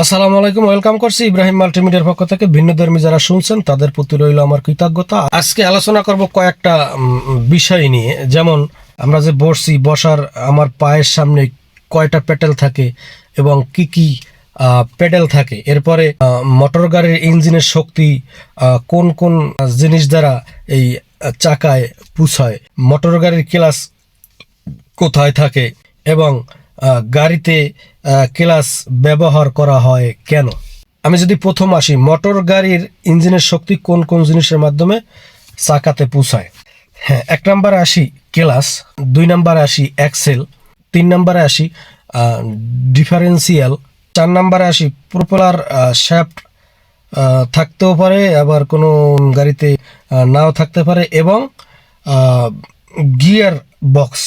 আসসালামু আলাইকুম, ওয়েলকাম করছি ইব্রাহিম মাল্টিমিডিয়ার পক্ষ থেকে। ভিন্ন ধর্মী যারা শুনছেন, তাদের প্রতি রইল আমার কৃতজ্ঞতা। আজকে আলোচনা করব কয়েকটা বিষয় নিয়ে। যেমন, আমরা যে বসছি, বসার আমার পায়ের সামনে কয়টা পেটেল থাকে এবং কি কি পেডেল থাকে। এরপরে মোটর গাড়ির ইঞ্জিনের শক্তি কোন কোন জিনিস দ্বারা এই চাকায় পুষায় মোটর গাড়ির ক্লাস কোথায় থাকে এবং গাড়িতে ক্লাস ব্যবহার করা হয় কেন? আমি যদি প্রথম আসি, মোটর গাড়ির ইঞ্জিনের শক্তি কোন কোন জিনিসের মাধ্যমে? চাকাতে পৌঁছায়। হ্যাঁ এক নম্বরে আসি ক্লাস, দুই নম্বরে আসি এক্সেল তিন নম্বরে আসি ডিফারেন্সিয়াল, চার নম্বরে আসি প্রপোলার শ্যাফট থাকতেও পারে, আবার কোনো গাড়িতে নাও থাকতে পারে এবং গিয়ার বক্স।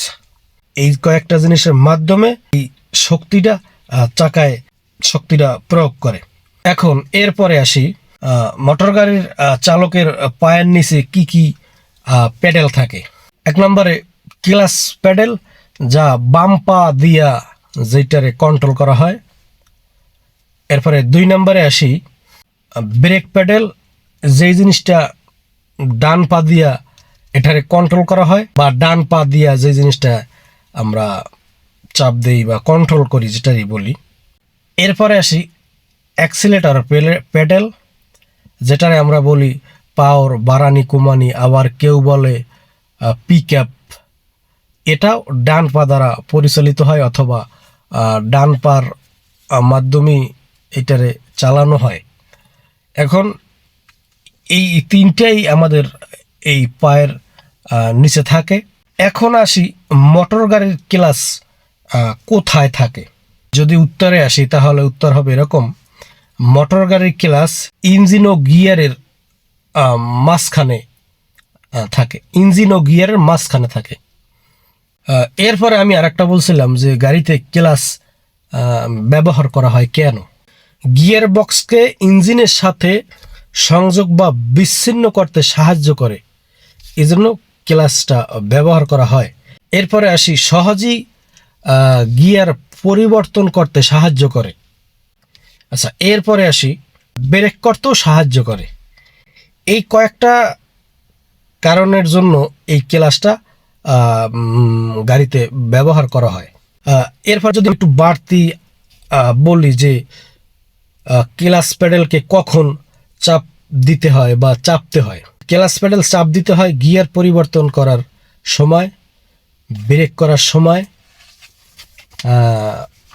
এই কয়েকটা জিনিসের মাধ্যমে এই শক্তিটা চাকায় শক্তিটা প্রয়োগ করে। এখন এরপরে আসি মোটর গাড়ির চালকের পায়ের নিচে কি কি প্যাডেল থাকে। এক নম্বরে ক্লাস প্যাডেল, যা বাম পা দিয়া যেটারে কন্ট্রোল করা হয়। এরপরে দুই নম্বরে আসি ব্রেক প্যাডেল যেই জিনিসটা ডান পা দিয়া এটারে কন্ট্রোল করা হয়, বা ডান পা দিয়া যে জিনিসটা আমরা চাপ দেই বা কন্ট্রোল করি যেটাই বলি। এরপরে আসি অ্যাক্সিলেটর প্যাডেল যেটারে আমরা বলি পাওয়ার বারানি কুমানি আবার কেউ বলে পিক আপ এটাও ডান পা দ্বারা পরিচালিত হয় অথবা ডান পার আহ, মাধ্যমেই এটারে চালানো হয়। এখন এই তিনটাই আমাদের এই পায়ের নিচে থাকে। এখন আসি মোটর গাড়ির ক্লাস কোথায় থাকে? যদি উত্তরে আসি, তাহলে উত্তর হবে এরকম। মোটর গাড়ির ক্লাস ইঞ্জিন ও গিয়ারের মাঝখানে থাকে। ইঞ্জিন ও গিয়ারের মাঝখানে থাকে। এরপরে আমি আরেকটা বলছিলাম যে গাড়িতে ক্লাস ব্যবহার করা হয় কেন? গিয়ার বক্সকে ইঞ্জিনের সাথে সংযোগ বা বিচ্ছিন্ন করতে সাহায্য করে। এই জন্য ক্লাসটা ব্যবহার করা হয়। এরপরে আসি, সহজেই গিয়ার পরিবর্তন করতে সাহায্য করে। আচ্ছা এরপরে আসি, ব্রেক করতেও সাহায্য করে। এই কয়েকটা কারণের জন্য এই ক্লাসটা গাড়িতে ব্যবহার করা হয়। এরপর যদি একটু বাড়তি বলি যে ক্লাস প্যাডেলকে কখন চাপ দিতে হয় বা চাপতে হয়। ক্লাস প্যাডেল চাপ দিতে হয় গিয়ার পরিবর্তন করার সময়, ব্রেক করার সময়।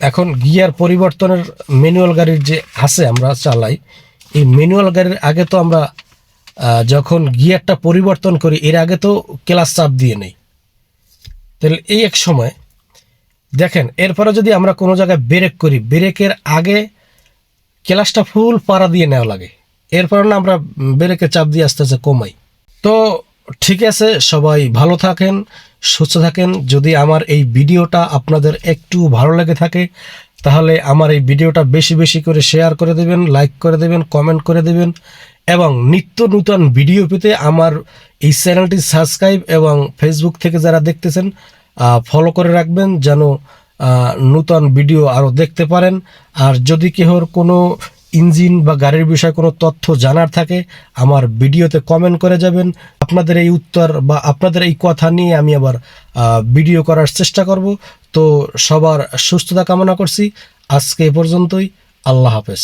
এখন গিয়ার পরিবর্তনের ম্যানুয়াল গাড়ির যে আছে আমরা চালাই, এই ম্যানুয়াল গাড়ির আগে তো আমরা যখন গিয়ারটা পরিবর্তন করি, এর আগে তো ক্লাস চাপ দিয়ে নেই। তাহলে এই এক সময়, দেখেন, এরপরে যদি আমরা কোনো জায়গায় ব্রেক করি, ব্রেকের আগে ক্লাসটা ফুল পাড়া দিয়ে নেওয়া লাগে। এরপর না আমরা ব্রেকে চাপ দিয়ে আস্তে আস্তে কমাই। তো ঠিক আছে, সবাই ভালো থাকেন, সুস্থ থাকেন। যদি আমার এই ভিডিওটা আপনাদের একটু ভালো লেগে থাকে, তাহলে আমার এই ভিডিওটা বেশি বেশি করে শেয়ার করে দেবেন, লাইক করে দেবেন, কমেন্ট করে দেবেন। এবং নিত্য নূতন ভিডিও পেতে আমার এই চ্যানেলটি সাবস্ক্রাইব এবং ফেসবুক থেকে যারা দেখতেছেন ফলো করে রাখবেন যেন নূতন ভিডিও আরও দেখতে পারেন। আর যদি কেহর কোনো ইঞ্জিন বা গাড়ির বিষয়ে কোনো তথ্য জানার থাকে, আমার ভিডিওতে কমেন্ট করে যাবেন। আপনাদের এই উত্তর বা আপনাদের এই কথা নিয়ে আমি আবার ভিডিও করার চেষ্টা করব। তো সবার সুস্থতা কামনা করছি। আজকে এ পর্যন্তই। আল্লাহ হাফেজ।